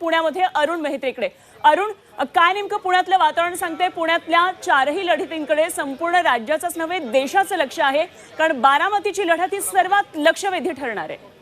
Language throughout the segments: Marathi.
पुण्यामध्ये अरुण मेहत्रेकडे अरुण काय नेमकं पुण्यातलं वातावरण सांगते? पुण्यातल्या चारही लढतींकडे संपूर्ण राज्याचंच नव्हे देशाचं लक्ष आहे. कारण बारामतीची लढत ही सर्वात लक्षवेधी ठरणार आहे.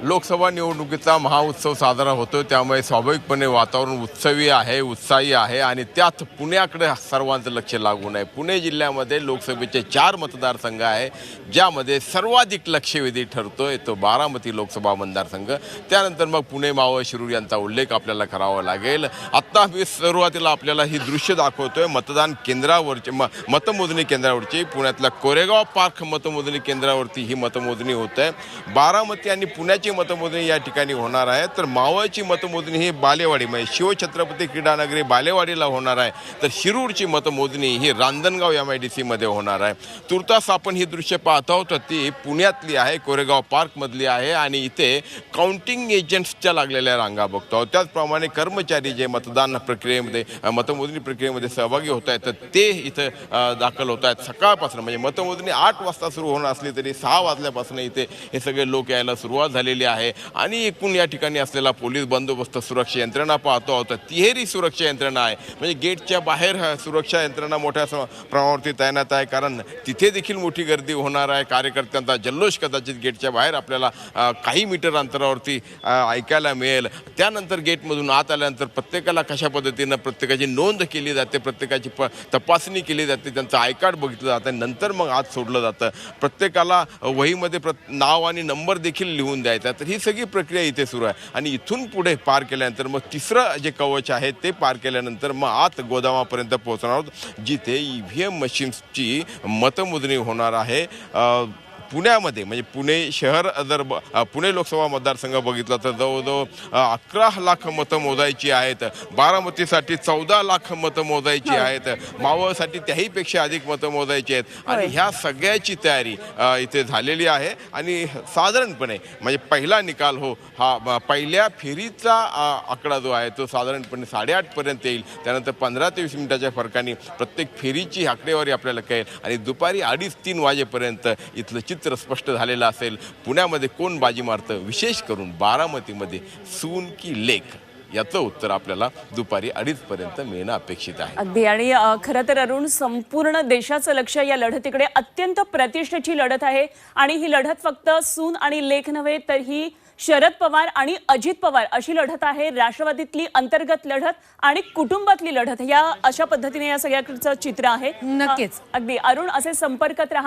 लोकसभा निवडणुकीचा महाउत्सव साजरा होतो त्यामुळे स्वाभाविकपणे वातावरण उत्सवी आहे उत्साही आहे आणि त्यात पुण्याकडे सर्वांचं लक्ष लागून आहे पुणे जिल्ह्यामध्ये लोकसभेचे चार मतदारसंघ आहे ज्यामध्ये सर्वाधिक लक्षवेधी आहे तो बारामती लोकसभा मतदारसंघ. त्यानंतर मग पुणे मावळ शिरूर यांचा उल्लेख आपल्याला करावा लागेल. आत्ता मी सुरुवातीला आपल्याला ही दृश्य दाखवतोय. मतदान केंद्रावरचे म मतमोजणी केंद्रावरची. पुण्यातल्या कोरेगाव पार्क मतमोजणी केंद्रावरती ही मतमोजणी होत आहे बारामती आणि पुण्याची मतमोजणी या ठिकाणी होणार आहे. तर मावळची मतमोजणी ही बालेवाडी म्हणजे शिवछत्रपती क्रीडानगरी बालेवाडीला होणार आहे. तर शिरूरची मतमोजणी ही रांजणगाव एम आय डी सीमध्ये होणार आहे. तुर्तास आपण ही दृश्य पाहत आहोत. तर ती पुण्यातली आहे कोरेगाव पार्कमधली आहे आणि इथे काउंटिंग एजंट्सच्या लागलेल्या रांगा बघतो आहोत. त्याचप्रमाणे कर्मचारी जे मतदान प्रक्रियेमध्ये मतमोजणी प्रक्रियेमध्ये सहभागी होत आहेत तर ते इथं दाखल होत आहेत. सकाळपासून म्हणजे मतमोजणी आठ वाजता सुरू होणार असली तरी सहा वाजल्यापासून इथे हे सगळे लोक यायला सुरुवात झालेली आहे. आणि एकूण या ठिकाणी असलेला पोलीस बंदोबस्त सुरक्षा यंत्रणा पाहतो आहोत. तिहेरी सुरक्षा यंत्रणा आहे. म्हणजे गेटच्या बाहेर सुरक्षा यंत्रणा मोठ्या प्रमाणावरती तैनात आहे. कारण तिथे देखील मोठी गर्दी होणार आहे. कार्यकर्त्यांचा जल्लोष कदाचित गेटच्या बाहेर आपल्याला काही मीटर अंतरावरती ऐकायला मिळेल. त्यानंतर गेटमधून आत आल्यानंतर प्रत्येकाला कशा पद्धतीनं प्रत्येकाची नोंद केली जाते प्रत्येकाची प तपासणी केली जाते त्यांचं आयकार्ड बघितलं जातं नंतर मग आत सोडलं जातं. प्रत्येकाला वहीमध्ये प्र नाव आणि नंबर देखील लिहून द्यायचा तर ही सगळी प्रक्रिया इथे सुरू आहे. आणि इथून पुढे पार केल्यानंतर मग तिसरं जे कवच आहे ते पार केल्यानंतर मग आत गोदामापर्यंत पोहोचणार आहोत जिथे ई व्ही एम मशीन्सची मतमोजणी होणार आहे. पुण्यामध्ये म्हणजे पुणे शहर जर पुणे लोकसभा मतदारसंघ बघितला तर जवळजवळ अकरा लाख मतं मोजायची आहेत. बारामतीसाठी चौदा लाख मतं मोजायची आहेत. मावळसाठी त्याहीपेक्षा अधिक मतं मोजायची आहेत. आणि होय. सगळ्याची तयारी इथे झालेली आहे. आणि साधारणपणे म्हणजे पहिला निकाल हो हा पहिल्या फेरीचा आकडा जो आहे तो साधारणपणे साडेआठपर्यंत येईल. त्यानंतर पंधरा ते वीस मिनिटाच्या फरकाने प्रत्येक फेरीची आकडेवारी आपल्याला कळेल. आणि दुपारी अडीच तीन वाजेपर्यंत इथलं चित्र स्पष्ट झालेलं असेल पुण्यामध्ये कोण बाजी मारतं? विशेष करून बारामतीमध्ये सून की लेख? याचं उत्तर आपल्याला दुपारी अडीचपर्यंत मिळणं अपेक्षित आहे. अगदी. आणि खरं तर अरुण संपूर्ण देशाचं लक्ष या लढतीकडे अत्यंत प्रतिष्ठेची लढत आहे. आणि ही लढत फक्त सून आणि लेख नव्हे तर ही शरद पवार आणि अजित पवार अशी लढत आहे. राष्ट्रवादीतली अंतर्गत लढत आणि कुटुंबातली लढत या अशा पद्धतीने या सगळ्याकडचं चित्र आहे. नक्कीच. अगदी. अरुण असे संपर्कात राहा.